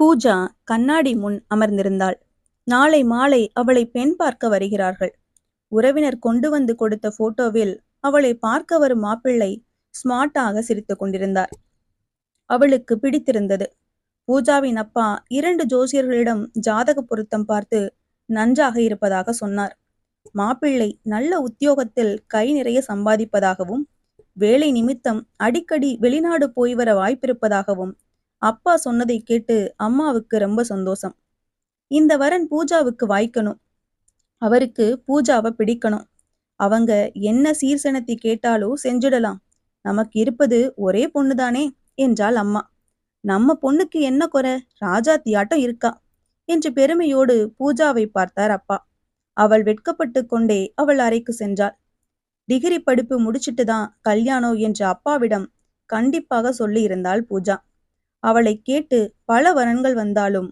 பூஜா கண்ணாடி முன் அமர்ந்திருந்தாள். நாளை மாலை அவளை பெண் பார்க்க வருகிறார்கள். உறவினர் கொண்டு வந்து கொடுத்த போட்டோவில் அவளை பார்க்க வரும் மாப்பிள்ளை ஸ்மார்ட்டாக சிரித்துக் கொண்டிருந்தார். அவளுக்கு பிடித்திருந்தது. பூஜாவின் அப்பா இரண்டு ஜோசியர்களிடம் ஜாதக பொருத்தம் பார்த்து நன்றாக இருப்பதாக சொன்னார். மாப்பிள்ளை நல்ல உத்தியோகத்தில் கை நிறைய சம்பாதிப்பதாகவும் வேலை நிமித்தம் அடிக்கடி வெளிநாடு போய் வர வாய்ப்பிருப்பதாகவும் அப்பா சொன்னதை கேட்டு அம்மாவுக்கு ரொம்ப சந்தோஷம். இந்த வரன் பூஜாவுக்கு வாய்க்கணும். அவருக்கு பூஜாவை பிடிக்கணும். அவங்க என்ன சீர்சனத்தை கேட்டாலும் செஞ்சிடலாம். நமக்கு இருப்பது ஒரே பொண்ணுதானே என்றாள் அம்மா. நம்ம பொண்ணுக்கு என்ன குறை? ராஜாத்தியாட்டம் இருக்கா? என்று பெருமையோடு பூஜாவை பார்த்தார் அப்பா. அவள் வெட்கப்பட்டு கொண்டே அவள் அறைக்கு சென்றாள். டிகிரி படிப்பு முடிச்சிட்டு தான் கல்யாணம் என்று அப்பாவிடம் கண்டிப்பாக சொல்லி இருந்தாள் பூஜா. அவளை கேட்டு பல வரன்கள் வந்தாலும்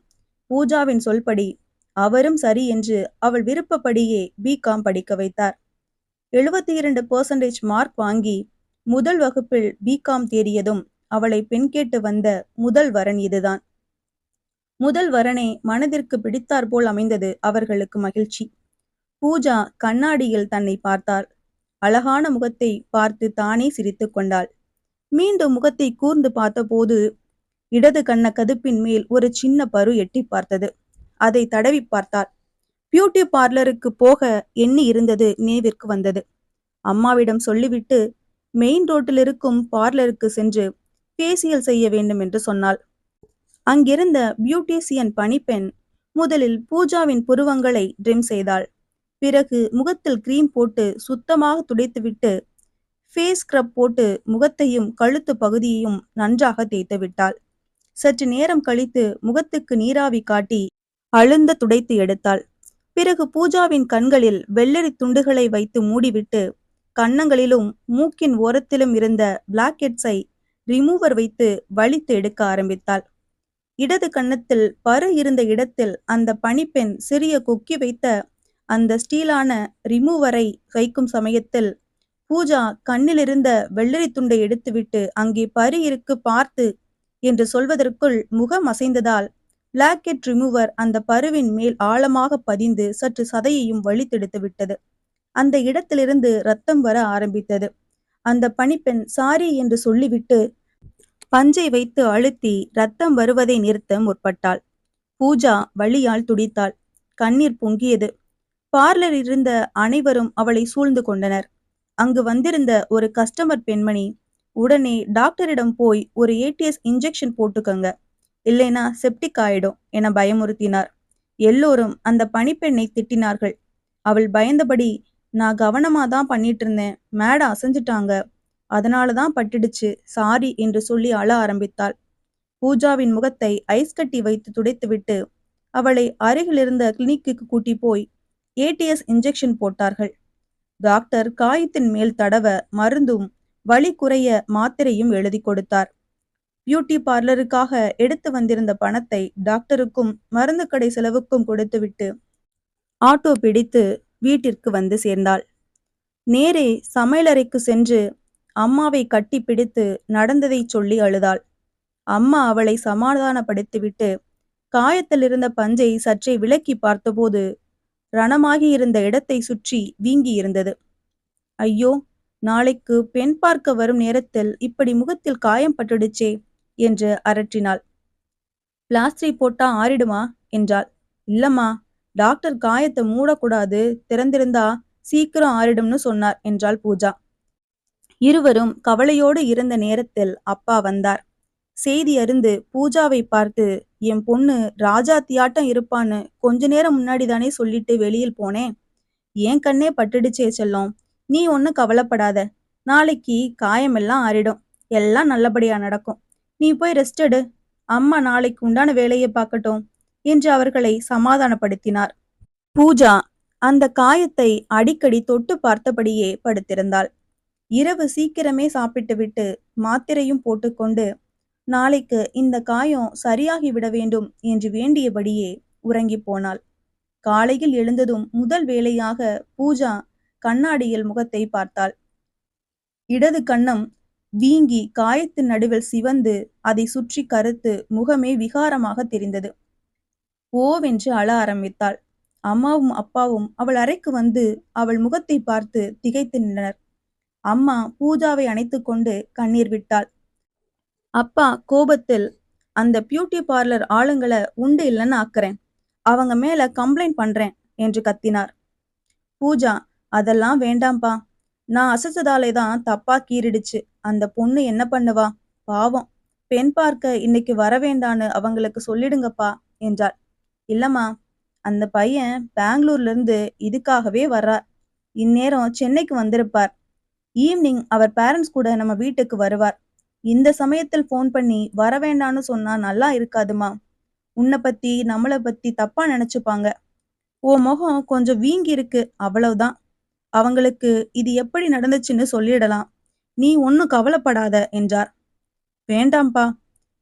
பூஜாவின் சொல்படி அவரும் சரி என்று அவள் விருப்பப்படியே பிகாம் படிக்க வைத்தார். எழுபத்தி இரண்டு பர்சன்டேஜ் மார்க் வாங்கி முதல் வகுப்பில் பிகாம் தேறியதும் அவளை பெண் கேட்டு வந்த முதல் வரன் இதுதான். முதல் வரனே மனதிற்கு பிடித்தாற்போல் அமைந்தது அவர்களுக்கு மகிழ்ச்சி. பூஜா கண்ணாடியில் தன்னை பார்த்தாள். அழகான முகத்தை பார்த்து தானே சிரித்து கொண்டாள். மீண்டும் முகத்தை கூர்ந்து பார்த்தபோது இடது கண்ண கதுப்பின் மேல் ஒரு சின்ன பரு எட்டி பார்த்தது. அதை தடவி பார்த்தாள். பியூட்டி பார்லருக்கு போக எண்ணி இருந்தது நினைவிற்கு வந்தது. அம்மாவிடம் சொல்லிவிட்டு மெயின் ரோட்டில் இருக்கும் பார்லருக்கு சென்று பேசியல் செய்ய வேண்டும் என்று சொன்னாள். அங்கிருந்த பியூட்டிசியன் பணிப்பெண் முதலில் பூஜாவின் புருவங்களை ட்ரிம் செய்தாள். பிறகு முகத்தில் கிரீம் போட்டு சுத்தமாக துடைத்துவிட்டு ஃபேஸ் ஸ்க்ரப் போட்டு முகத்தையும் கழுத்து பகுதியையும் நன்றாக தேய்த்து விட்டாள் சற்று நேரம் கழித்து முகத்துக்கு நீராவி காட்டி அழுந்த துடைத்து எடுத்தாள். பிறகு பூஜாவின் கண்களில் வெள்ளரி துண்டுகளை வைத்து மூடிவிட்டு கன்னங்களிலும் மூக்கின் ஓரத்திலும் இருந்த பிளாக்கெட்ஸை ரிமூவர் வைத்து வலித்து எடுக்க ஆரம்பித்தாள். இடது கன்னத்தில் பரு இருந்த இடத்தில் அந்த பணிப்பெண் சிறிய கொக்கி வைத்த அந்த ஸ்டீலான ரிமூவரை வைக்கும் சமயத்தில் பூஜா கண்ணிலிருந்த வெள்ளரி துண்டை எடுத்துவிட்டு அங்கே பரு இருக்கு பார்த்து என்று சொல்வதற்குள் முகம் அசைந்ததால் பிளாக்கெட் ரிமூவர் அந்த பருவின் மேல் ஆழமாக பதிந்து சற்று சதையையும் வழித்தெடுத்து விட்டது. அந்த இடத்திலிருந்து ரத்தம் வர ஆரம்பித்தது. அந்த பணிப்பெண் சாரி என்று சொல்லிவிட்டு பஞ்சை வைத்து அழுத்தி ரத்தம் வருவதை நிறுத்த முற்பட்டாள். பூஜா வழியால் துடித்தாள். கண்ணீர் பொங்கியது. பார்லர் இருந்த அனைவரும் அவளை சூழ்ந்து கொண்டனர். அங்கு வந்திருந்த ஒரு கஸ்டமர் பெண்மணி உடனே டாக்டரிடம் போய் ஒரு ஏடிஎஸ் இன்ஜெக்ஷன் போட்டுக்கங்க. இல்லைனா செப்டிக் ஆயிடும் என பயமுறுத்தினார். எல்லோரும் அந்த பணிப்பெண்ணை திட்டினார்கள். அவள் பயந்தபடி நான் கவனமா தான் பண்ணிட்டு இருந்தேன் மேடம் அசைஞ்சிட்டாங்க. அதனால தான் பட்டுடுச்சு. சாரி என்று சொல்லி அழ ஆரம்பித்தாள். பூஜாவின் முகத்தை ஐஸ் கட்டி வைத்து துடைத்துவிட்டு அவளை அருகிலிருந்த கிளினிக்கு கூட்டி போய் ஏடிஎஸ் இன்ஜெக்ஷன் போட்டார்கள். டாக்டர் காயத்தின் மேல் தடவ மருந்தும் வலி குறைய மாத்திரையும் எழுதி கொடுத்தார். பியூட்டி பார்லருக்காக எடுத்து வந்திருந்த பணத்தை டாக்டருக்கும் மருந்து கடை செலவுக்கும் கொடுத்துவிட்டு ஆட்டோ பிடித்து வீட்டிற்கு வந்து சேர்ந்தாள். நேரே சமையலறைக்கு சென்று அம்மாவை கட்டி பிடித்து நடந்ததை சொல்லி அழுதாள். அம்மா அவளை சமாதானப்படுத்திவிட்டு காயத்தில் இருந்த பஞ்சை சற்றே விலக்கி பார்த்தபோது ரணமாகி இருந்த இடத்தை சுற்றி வீங்கி இருந்தது ஐயோ நாளைக்கு பெண் பார்க்க வரும் நேரத்தில் இப்படி முகத்தில் காயம் பட்டுடுச்சே என்று அரற்றினாள். பிளாஸ்டரை போட்டா ஆறிடுமா? என்றாள். இல்லம்மா டாக்டர் காயத்தை மூடக்கூடாது திறந்திருந்தா சீக்கிரம் ஆறிடும்னு சொன்னார் என்றாள் பூஜா. இருவரும் கவலையோடு இருந்த நேரத்தில் அப்பா வந்தார். செய்தி அறிந்து பூஜாவை பார்த்து என் பொண்ணு ராஜா தியாட்டம் இருப்பான்னு கொஞ்ச நேரம் முன்னாடி தானே சொல்லிட்டு வெளியில் போனேன். ஏன் கண்ணே பட்டுடுச்சே செல்லம்? நீ ஒன்றும் கவலைப்படாத. நாளைக்கு காயமெல்லாம் ஆறிடும். எல்லாம் நல்லபடியா நடக்கும். நீ போய் ரெஸ்ட் எடு. அம்மா நாளைக்கு உண்டான வேலையை பார்க்கட்டும் என்று அவர்களை சமாதானப்படுத்தினார். பூஜா அந்த காயத்தை அடிக்கடி தொட்டு பார்த்தபடியே படுத்திருந்தாள். இரவு சீக்கிரமே சாப்பிட்டு விட்டு மாத்திரையும் போட்டுக்கொண்டு நாளைக்கு இந்த காயம் சரியாகி விட வேண்டும் என்று வேண்டியபடியே உறங்கி போனாள். காலையில் எழுந்ததும் முதல் வேலையாக பூஜா கண்ணாடியில் முகத்தை பார்த்தாள். இடது கண்ணம் வீங்கி காயத்தின் நடுவில் சிவந்து அதை சுற்றி கருத்து முகமே விகாரமாக தெரிந்தது. ஓவென்று அழ ஆரம்பித்தாள். அம்மாவும் அப்பாவும் அவள் அறைக்கு வந்து அவள் முகத்தை பார்த்து திகைத்து நின்றனர். அம்மா பூஜாவை அணைத்து கொண்டு கண்ணீர் விட்டாள். அப்பா கோபத்தில் அந்த பியூட்டி பார்லர் ஆளுங்களை உண்டு இல்லைன்னு ஆக்குறேன். அவங்க மேல கம்ப்ளைண்ட் பண்றேன் என்று கத்தினார். பூஜா அதெல்லாம் வேண்டாம்ப்பா நான் அசைச்சதாலே தான் தப்பா கீறிடுச்சு. அந்த பொண்ணு என்ன பண்ணுவா? பாவம். பெண் பார்க்க இன்னைக்கு வர வேண்டான்னு அவங்களுக்கு சொல்லிடுங்கப்பா என்றாள். இல்லம்மா அந்த பையன் பெங்களூர்ல இருந்து இதுக்காகவே வர்றார். இந்நேரம் சென்னைக்கு வந்திருப்பார். ஈவினிங் அவர் பேரண்ட்ஸ் கூட நம்ம வீட்டுக்கு வருவார். இந்த சமயத்தில் ஃபோன் பண்ணி வர வேண்டான்னு சொன்னா நல்லா இருக்காதுமா? உன்னை பத்தி நம்மளை பத்தி தப்பா நினைச்சுப்பாங்க. ஓ முகம் கொஞ்சம் வீங்கி இருக்கு அவ்வளவுதான். அவங்களுக்கு இது எப்படி நடந்துச்சுன்னு சொல்லிடலாம். நீ ஒன்னும் கவலைப்படாத என்றார். வேண்டாம்ப்பா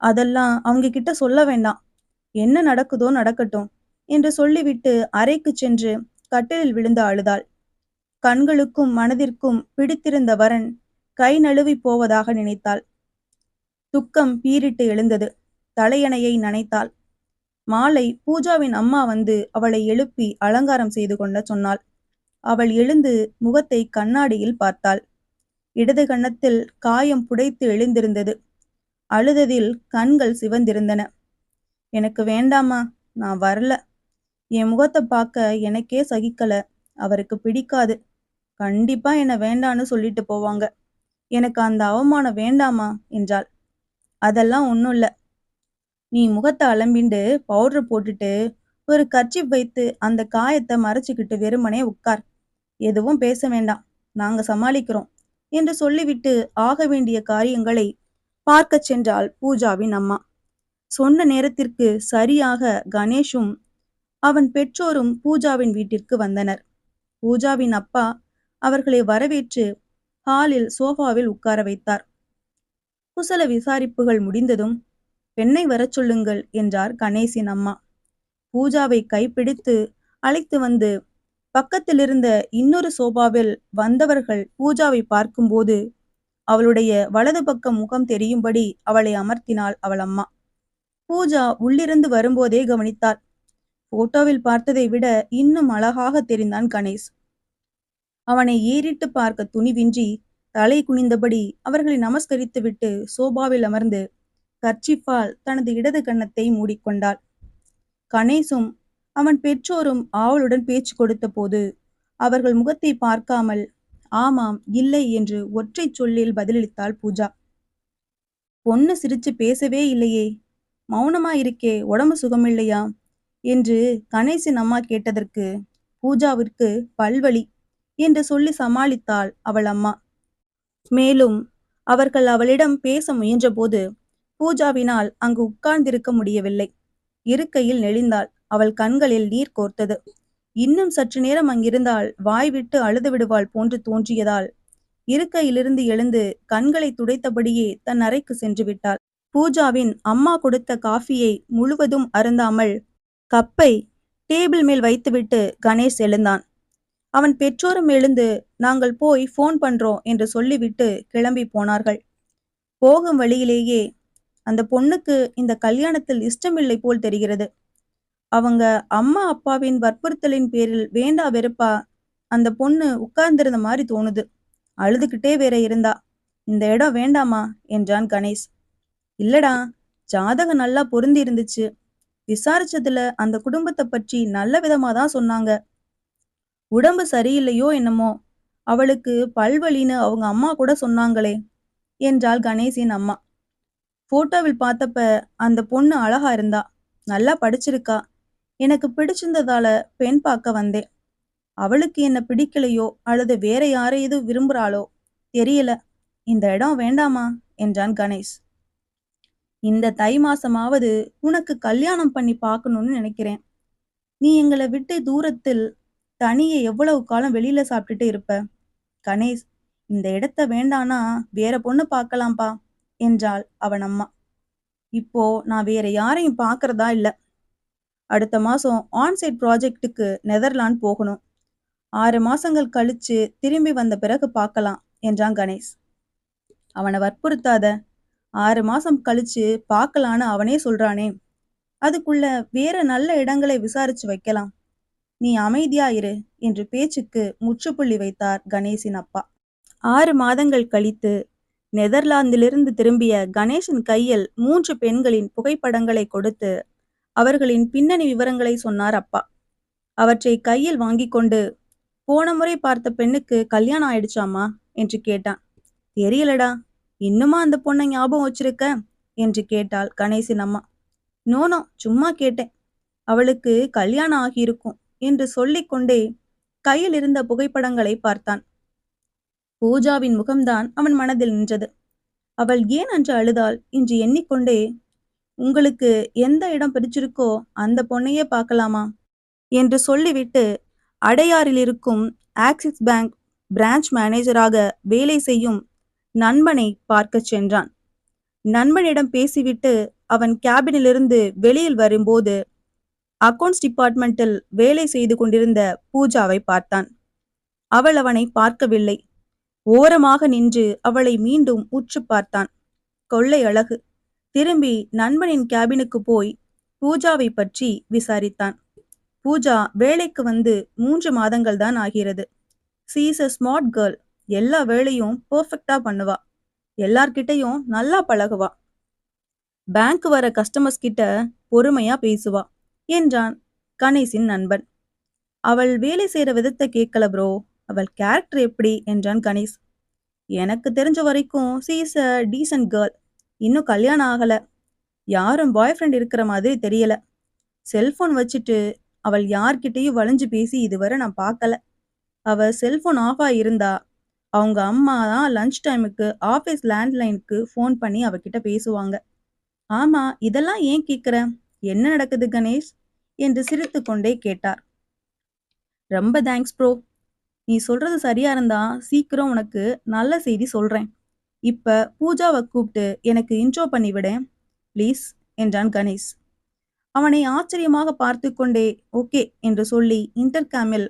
அதெல்லாம் அவங்க கிட்ட சொல்ல வேண்டாம். என்ன நடக்குதோ நடக்கட்டும் என்று சொல்லிவிட்டு அறைக்கு சென்று கட்டிலில் விழுந்து அழுதாள். கண்களுக்கும் மனதிற்கும் பிடித்திருந்த வரன் கை நழுவி போவதாக நினைத்தாள். துக்கம் பீரிட்டு எழுந்தது. தலையணையை நனைத்தாள். மாலை பூஜாவின் அம்மா வந்து அவளை எழுப்பி அலங்காரம் செய்து கொள்ள சொன்னாள். அவள் எழுந்து முகத்தை கண்ணாடியில் பார்த்தாள். இடது கன்னத்தில் காயம் புடைத்து எழுந்திருந்தது. அழுததில் கண்கள் சிவந்திருந்தன. எனக்கு வேண்டாமா நான் வரல. என் முகத்தை பார்க்க எனக்கே சகிக்கல. அவருக்கு பிடிக்காது. கண்டிப்பா என்ன வேண்டான்னு சொல்லிட்டு போவாங்க. எனக்கு அந்த அவமானம் வேண்டாமா என்றாள். அதெல்லாம் ஒன்றும் இல்லை. நீ முகத்தை அலம்பிண்டு பவுடர் போட்டுட்டு ஒரு கர்ச்சி வைத்து அந்த காயத்தை மறைச்சிக்கிட்டு வெறுமனே உட்கார். எதுவும் பேச வேண்டாம். நாங்க சமாளிக்கிறோம் என்று சொல்லிவிட்டு ஆக வேண்டிய காரியங்களை பார்க்கச் சென்றாள் பூஜாவின் அம்மா. சொன்ன நேரத்திற்கு சரியாக கணேஷும் அவன் பெற்றோரும் பூஜாவின் வீட்டிற்கு வந்தனர். பூஜாவின் அப்பா அவர்களை வரவேற்று ஹாலில் சோஃபாவில் உட்கார வைத்தார். குசல விசாரிப்புகள் முடிந்ததும் பெண்ணை வரச் சொல்லுங்கள் என்றார் கணேசின் அம்மா. பூஜாவை கைப்பிடித்து அழைத்து வந்து பக்கத்தில் இருந்த இன்னொரு சோபாவில் வந்தவர்கள் பூஜாவை பார்க்கும்போது அவளுடைய வலது பக்கம் முகம் தெரியும்படி அவளை அமர்த்தினாள் அவள் அம்மா பூஜா உள்ளிருந்து வரும்போதே கவனித்தாள். போட்டோவில் பார்த்ததை விட இன்னும் அழகாக தெரிந்தான் கணேஷ். அவனை ஏறிட்டு பார்க்க துணிவின்றி தலை குனிந்தபடி அவர்களை நமஸ்கரித்துவிட்டு சோபாவில் அமர்ந்து கர்ச்சிப்பால் தனது இடது கன்னத்தை மூடிக்கொண்டாள். கணேசும் அவன் பெற்றோரும் ஆவலுடன் பேச்சு கொடுத்த போது அவர்கள் முகத்தை பார்க்காமல் ஆமாம் இல்லை என்று ஒற்றை சொல்லில் பதிலளித்தாள் பூஜா. பொண்ணு சிரிச்சு பேசவே இல்லையே மௌனமா இருக்கே உடம்பு சுகமில்லையா? என்று கணேசின் அம்மா கேட்டதற்கு பூஜாவிற்கு பல்வழி என்று சொல்லி சமாளித்தாள் அவள் அம்மா. மேலும் அவர்கள் அவளிடம் பேச முயன்றபோது பூஜாவினால் அங்கு உட்கார்ந்திருக்க முடியவில்லை. இருக்கையில் நெளிந்தாள். அவள் கண்களில் நீர் கோர்த்தது. இன்னும் சற்று நேரம் அங்கிருந்தால் வாய் விட்டு அழுது விடுவாள் போன்று தோன்றியதால் இருக்கையிலிருந்து எழுந்து கண்களை துடைத்தபடியே தன் அறைக்கு சென்று விட்டாள். பூஜாவின் அம்மா கொடுத்த காஃபியை முழுவதும் அருந்தாமல் கப்பை டேபிள் மேல் வைத்துவிட்டு கணேஷ் எழுந்தான். அவன் பெற்றோரும் எழுந்து நாங்கள் போய் ஃபோன் பண்றோம் என்று சொல்லிவிட்டு கிளம்பி போனார்கள். போகும் வழியிலேயே அந்த பொண்ணுக்கு இந்த கல்யாணத்தில் இஷ்டமில்லை போல் தெரிகிறது. அவங்க அம்மா அப்பாவின் வற்புறுத்தலின் பேரில் வேண்டா வெறுப்பா அந்த பொண்ணு உட்கார்ந்திருந்த மாதிரி தோணுது. அழுதுகிட்டே வேற இருந்தா இந்த இடம் வேண்டாமா? என்றான் கணேஷ். இல்லடா ஜாதகம் நல்லா பொருந்தி இருந்துச்சு. விசாரிச்சதுல அந்த குடும்பத்தை பற்றி நல்ல விதமா தான் சொன்னாங்க. உடம்பு சரியில்லையோ என்னமோ அவளுக்கு பல்வழின்னு அவங்க அம்மா கூட சொன்னாங்களே என்றாள் கணேசின் அம்மா. போட்டோவில் பார்த்தப்ப அந்த பொண்ணு அழகா இருந்தா நல்லா படிச்சிருக்கா எனக்கு பிடிச்சிருந்ததால பெண் பார்க்க வந்தேன். அவளுக்கு என்ன பிடிக்கலையோ அல்லது வேற யாரை எதுவும் விரும்புறாளோ தெரியல. இந்த இடம் வேண்டாமா? என்றான் கணேஷ். இந்த தை மாசமாவது உனக்கு கல்யாணம் பண்ணி பார்க்கணும்னு நினைக்கிறேன். நீ எங்களை விட்டு தூரத்தில் தனியே எவ்வளவு காலம் வெளியில சாப்பிட்டுட்டு இருப்ப? கணேஷ் இந்த இடத்த வேண்டானா வேற பொண்ணு பார்க்கலாம்ப்பா என்றாள் அவன் அம்மா. இப்போ நான் வேற யாரையும் பார்க்கறதா இல்லை. அடுத்த மாசம் ஆன்சைட் ப்ராஜெக்ட்டுக்கு நெதர்லாந்து போகணும். ஆறு மாசங்கள் கழிச்சு திரும்பி வந்த பிறகு பார்க்கலாம் என்றான் கணேஷ். அவனை வற்புறுத்தாத ஆறு மாசம் கழிச்சு பார்க்கலான்னு அவனே சொல்றானே. அதுக்குள்ள வேற நல்ல இடங்களை விசாரிச்சு வைக்கலாம். நீ அமைதியா இரு என்று பேச்சுக்கு முற்றுப்புள்ளி வைத்தார் கணேஷின் அப்பா. ஆறு மாதங்கள் கழித்து நெதர்லாந்திலிருந்து திரும்பிய கணேசன் கையில் மூன்று பெண்களின் புகைப்படங்களை கொடுத்து அவர்களின் பின்னணி விவரங்களை சொன்னார் அப்பா. அவற்றை கையில் வாங்கி கொண்டு போன முறை பார்த்த பெண்ணுக்கு கல்யாணம் ஆயிடுச்சாமா என்று கேட்டான். தெரியலடா இன்னுமா அந்த பொண்ணை ஞாபகம் வச்சிருக்க? என்று கேட்டாள் கணேசின் அம்மா. நோனோ சும்மா கேட்டேன். அவளுக்கு கல்யாணம் ஆகியிருக்கும் என்று சொல்லிக்கொண்டே கையில் இருந்த புகைப்படங்களை பார்த்தான். பூஜாவின் முகம்தான் அவன் மனதில் நின்றது. அவள் ஏன் அன்று அழுதாள்? என்று எண்ணிக்கொண்டே உங்களுக்கு எந்த இடம் பிடிச்சிருக்கோ அந்த பொண்ணையே பார்க்கலாமா? என்று சொல்லிவிட்டு அடையாறில் இருக்கும் ஆக்சிஸ் பேங்க் பிரான்ச் மேனேஜராக வேலை செய்யும் நண்பனை பார்க்கச் சென்றான். நண்பனிடம் பேசிவிட்டு அவன் கேபினிலிருந்து வெளியில் வரும்போது அக்கவுண்ட்ஸ் டிபார்ட்மெண்டில் வேலை செய்து கொண்டிருந்த பூஜாவை பார்த்தான். அவள் அவனை பார்க்கவில்லை. ஓரமாக நின்று அவளை மீண்டும் உற்று பார்த்தான். கொள்ளை அழகு. திரும்பி நண்பனின் கேபினுக்கு போய் பூஜாவை பற்றி விசாரித்தான். பூஜா வேலைக்கு வந்து மூன்று மாதங்கள் தான் ஆகிறது. சீஸ் அ ஸ்மார்ட் கேர்ள் எல்லா வேலையும் பர்ஃபெக்டா பண்ணுவா. எல்லார்கிட்டையும் நல்லா பழகுவா. பேங்க் வர கஸ்டமர்ஸ் கிட்ட பொறுமையா பேசுவா என்றான் கணேசின் நண்பன். அவள் வேலை செய்யற விதத்தை கேட்கல ப்ரோ அவள் கேரக்டர் எப்படி? என்றான் கணேஷ். எனக்கு தெரிஞ்ச வரைக்கும் சீஸ் அ டீசன்ட் கேர்ள் இன்னும் கல்யாணம் ஆகல. யாரும் பாய் ஃப்ரெண்ட் இருக்கிற மாதிரி தெரியல. செல்போன் வச்சுட்டு அவள் யார்கிட்டயும் வளைஞ்சு பேசி இதுவரை நான் பார்க்கல. அவ செல்போன் ஆஃப் இருந்தா அவங்க அம்மா தான் லஞ்ச் டைமுக்கு ஆஃபீஸ் லேண்ட்லைனுக்கு ஃபோன் பண்ணி அவகிட்ட பேசுவாங்க. ஆமா இதெல்லாம் ஏன் கேட்குற என்ன நடக்குது கணேஷ்? என்று சிரித்து கொண்டே கேட்டார். ரொம்ப தேங்க்ஸ் ப்ரோ நீ சொல்றது சரியா இருந்தா சீக்கிரம் உனக்கு நல்ல செய்தி சொல்றேன். இப்ப பூஜாவை கூப்பிட்டு எனக்கு இன்ட்ரோ பண்ணிவிடேன் ப்ளீஸ் என்றான் கணேஷ். அவனை ஆச்சரியமாக பார்த்து கொண்டே ஓகே என்று சொல்லி இன்டர்காமில்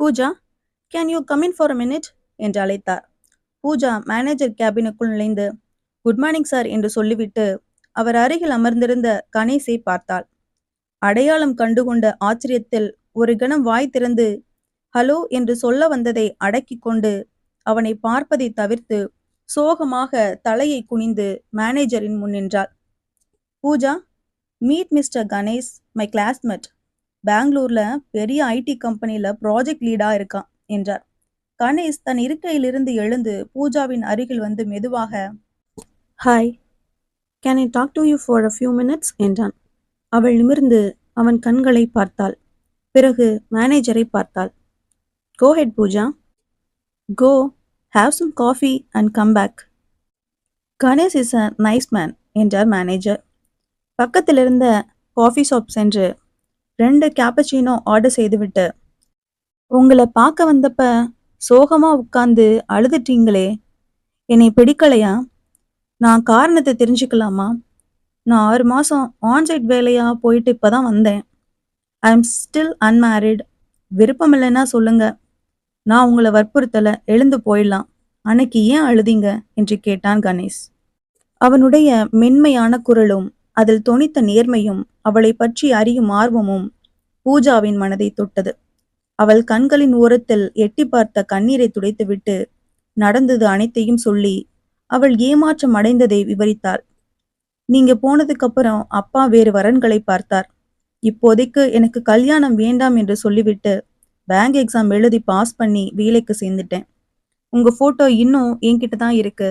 Pooja can you come in for a minute என்று அழைத்தார். பூஜா மேனேஜர் கேபினுக்குள் நுழைந்து குட் மார்னிங் சார் என்று சொல்லிவிட்டு அவர் அருகில் அமர்ந்திருந்த கணேசை பார்த்தாள். அடையாளம் கண்டுகொண்ட ஆச்சரியத்தில் ஒரு கணம் வாய் திறந்து ஹலோ என்று சொல்ல வந்ததை அடக்கி கொண்டு அவனை பார்ப்பதை தவிர்த்து சோகமாக தலையை குனிந்து மேனேஜரின் முன் நின்றாள். Pooja meet mister Ganesh my classmate பெங்களூர்ல பெரிய ஐடி கம்பெனியில ப்ராஜெக்ட் லீடா இருக்கான் என்றார். கணேஷ் தன் இருக்கையிலிருந்து எழுந்து பூஜாவின் அருகில் வந்து மெதுவாக hi can I talk to you for a few minutes என்றான். அவள் நிமிர்ந்து அவன் கண்களை பார்த்தாள். பிறகு மேனேஜரை பார்த்தாள். Go ahead Pooja. Go have some coffee and come back Ganesh is a nice man என்றார் மேனேஜர் பக்கத்தில் இருந்த காஃபி ஷாப் சென்று ரெண்டு கேப்பச்சினோ ஆர்டர் செய்துவிட்டு உங்களை பார்க்க வந்தப்ப சோகமாக உட்காந்து அழுதுட்டீங்களே என்னை பிடிக்கலையா? நான் காரணத்தை தெரிஞ்சுக்கலாமா? நான் ஆறு மாதம் ஆன்சைட் வேலையாக போயிட்டு இப்போ தான் வந்தேன். ஐ எம் ஸ்டில் அன்மேரிட் விருப்பம் இல்லைன்னா சொல்லுங்கள் நான் உங்களை வற்புறுத்தல எழுந்து போயிடலாம். அன்னைக்கு ஏன் அழுதீங்க? என்று கேட்டான் கணேஷ். அவனுடைய மென்மையான குரலும் அதில் தொனித்த நேர்மையும் அவளை பற்றி அறியும் ஆர்வமும் பூஜாவின் மனதை தொட்டது. அவள் கண்களின் ஓரத்தில் எட்டி பார்த்த கண்ணீரை துடைத்துவிட்டு நடந்தது அனைத்தையும் சொல்லி அவள் ஏமாற்றம் அடைந்ததை விவரித்தாள். நீங்க போனதுக்கு அப்புறம் அப்பா வேறு வரன்களை பார்த்தார். இப்போதைக்கு எனக்கு கல்யாணம் வேண்டாம் என்று சொல்லிவிட்டு பேங்க் எக்ஸாம் எழுதி பாஸ் பண்ணி வேலைக்கு சேர்ந்துட்டேன். உங்க ஃபோட்டோ இன்னும் என்கிட்ட தான் இருக்கு.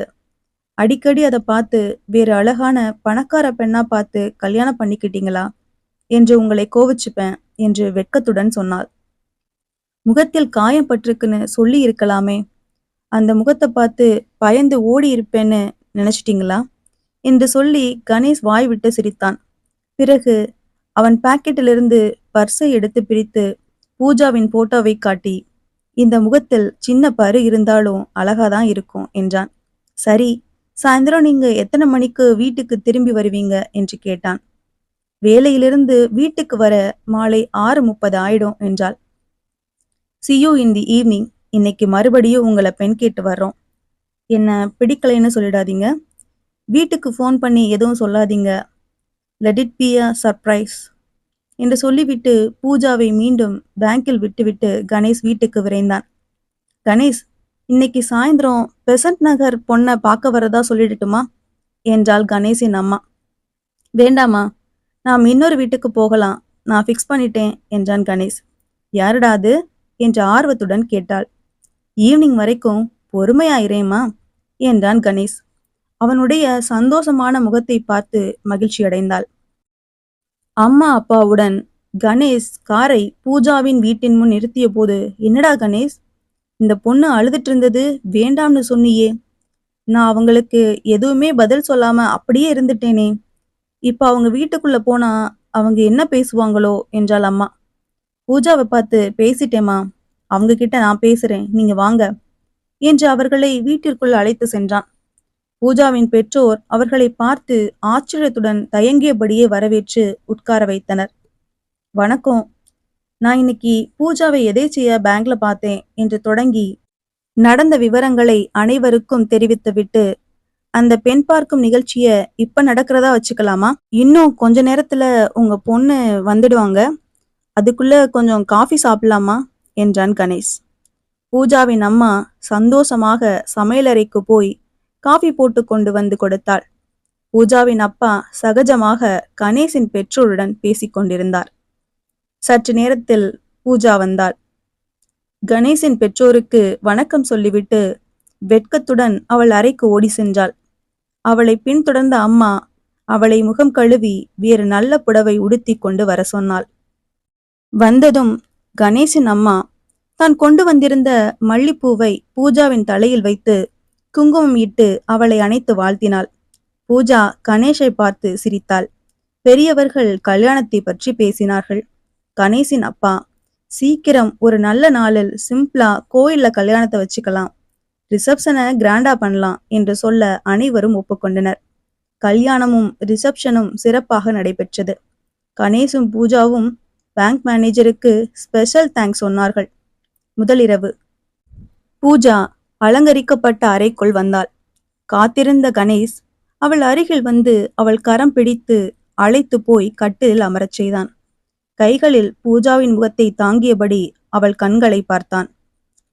அடிக்கடி அதை பார்த்து வேறு அழகான பணக்கார பெண்ணா பார்த்து கல்யாணம் பண்ணிக்கிட்டீங்களா? என்று உங்களை கோவிச்சுப்பேன் என்று வெட்கத்துடன் சொன்னாள். முகத்தில் காயம் பட்டிருக்குன்னு சொல்லி இருக்கலாமே. அந்த முகத்தை பார்த்து பயந்து ஓடி இருப்பேன்னு நினைச்சிட்டீங்களா? என்று சொல்லி கணேஷ் வாய் விட்டு சிரித்தான். பிறகு அவன் பாக்கெட்டிலிருந்து பர்ஸை எடுத்து பிரித்து பூஜாவின் போட்டோவை காட்டி இந்த முகத்தில் சின்ன பரு இருந்தாலும் அழகாதான் இருக்கும் என்றான். சரி சாயந்தரம் நீங்க எத்தனை மணிக்கு வீட்டுக்கு திரும்பி வருவீங்க? என்று கேட்டான். வேலையிலிருந்து வீட்டுக்கு வர மாலை ஆறு முப்பது ஆயிடும் என்றாள். சியூ இன் தி ஈவினிங் இன்னைக்கு மறுபடியும் உங்களை பெண் கேட்டு வர்றோம். என்ன பிடிக்கலைன்னு சொல்லிடாதீங்க. வீட்டுக்கு ஃபோன் பண்ணி எதுவும் சொல்லாதீங்க. Let it be a surprise என்று சொல்லிவிட்டு பூஜாவை மீண்டும் பேங்கில் விட்டுவிட்டு கணேஷ் வீட்டுக்கு விரைந்தான். கணேஷ் இன்னைக்கு சாயந்தரம் பெசன்ட் நகர் பொண்ணை பார்க்க வரதா சொல்லிடட்டுமா? என்றாள் கணேஷின் அம்மா. வேண்டாமா நாம் இன்னொரு வீட்டுக்கு போகலாம். நான் ஃபிக்ஸ் பண்ணிட்டேன் என்றான் கணேஷ். யாருடா அது? என்ற ஆர்வத்துடன் கேட்டாள். ஈவினிங் வரைக்கும் பொறுமையாயிரேம்மா என்றான் கணேஷ். அவனுடைய சந்தோஷமான முகத்தை பார்த்து மகிழ்ச்சியடைந்தாள். அம்மா அப்பாவுடன் கணேஷ் காரை பூஜாவின் வீட்டின் முன் நிறுத்திய போது என்னடா கணேஷ் இந்த பொண்ணு அழுதுட்டு இருந்தது வேண்டாம்னு சொன்னியே. நான் அவங்களுக்கு எதுவுமே பதில் சொல்லாம அப்படியே இருந்துட்டேனே. இப்ப அவங்க வீட்டுக்குள்ள போனா அவங்க என்ன பேசுவாங்களோ? என்றாள் அம்மா. பூஜாவை பார்த்து பேசிட்டேம்மா. அவங்க கிட்ட நான் பேசுறேன். நீங்க வாங்க. என்று அவர்களை வீட்டிற்குள் அழைத்து சென்றான். பூஜாவின் பெற்றோர் அவர்களை பார்த்து ஆச்சரியத்துடன் தயங்கியபடியே வரவேற்று உட்கார வைத்தனர். வணக்கம். நான் இன்னைக்கு பூஜாவை எதேச்சையா பேங்க்ல பார்த்தேன்? என்று தொடங்கி நடந்த விவரங்களை அனைவருக்கும் தெரிவித்துவிட்டு அந்த பெண் பார்க்கும் நிகழ்ச்சிய இப்ப நடக்கிறதா வச்சுக்கலாமா? இன்னும் கொஞ்ச நேரத்துல உங்க பொண்ணு வந்துடுவாங்க. அதுக்குள்ள கொஞ்சம் காஃபி சாப்பிடலாமா? என்றான் கணேஷ். பூஜாவின் அம்மா சந்தோஷமாக சமையலறைக்கு போய் காஃபி போட்டு கொண்டு வந்து கொடுத்தாள். பூஜாவின் அப்பா சகஜமாக கணேசின் பெற்றோருடன் பேசிக் கொண்டிருந்தார். சற்று நேரத்தில் பூஜா வந்தாள். கணேசின் பெற்றோருக்கு வணக்கம் சொல்லிவிட்டு வெட்கத்துடன் அவள் அறைக்கு ஓடி சென்றாள். அவளை பின்தொடர்ந்த அம்மா அவளை முகம் கழுவி வேறு நல்ல புடவை உடுத்தி கொண்டு வர சொன்னாள். வந்ததும் கணேசின் அம்மா தான் கொண்டு வந்திருந்த மல்லிப்பூவை பூஜாவின் தலையில் வைத்து குங்குமம் இட்டு அவளை அணைத்து வாழ்த்தினாள். பூஜா கணேஷை பார்த்து சிரித்தாள். பெரியவர்கள் கல்யாணத்தை பற்றி பேசினார்கள். கணேஷின் அப்பா சீக்கிரம் ஒரு நல்ல நாளில் சிம்பிளா கோயில்ல கல்யாணத்தை வச்சுக்கலாம். ரிசப்ஷனை கிராண்டா பண்ணலாம் என்று சொல்ல அனைவரும் ஒப்புக்கொண்டனர். கல்யாணமும் ரிசப்ஷனும் சிறப்பாக நடைபெற்றது. கணேசும் பூஜாவும் பேங்க் மேனேஜருக்கு ஸ்பெஷல் தேங்க்ஸ் சொன்னார்கள். முதலிரவு. பூஜா அலங்கரிக்கப்பட்ட அறைக்குள் வந்தாள். காத்திருந்த கணேஷ் அவள் அருகில் வந்து அவள் கரம் பிடித்து அழைத்து போய் கட்டிலில் அமரச் செய்தான். கைகளில் பூஜாவின் முகத்தை தாங்கியபடி அவள் கண்களை பார்த்தான்.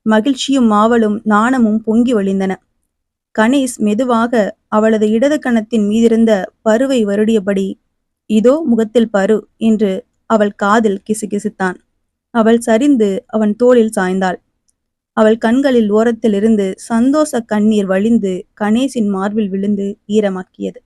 மகிழ்ச்சியும் மாவலும் நாணமும் பொங்கி ஒளிந்தன. கணேஷ் மெதுவாக அவளது இடது கணத்தின் மீதிருந்த பருவை வருடியபடி இதோ முகத்தில் பரு என்று அவள் காதில் கிசுகிசுத்தான். அவள் சரிந்து அவன் தோளில் சாய்ந்தாள். அவள் கண்களில் ஓரத்திலிருந்து சந்தோஷ கண்ணீர் வழிந்து கணேசின் மார்பில் விழுந்து ஈரமாக்கியது.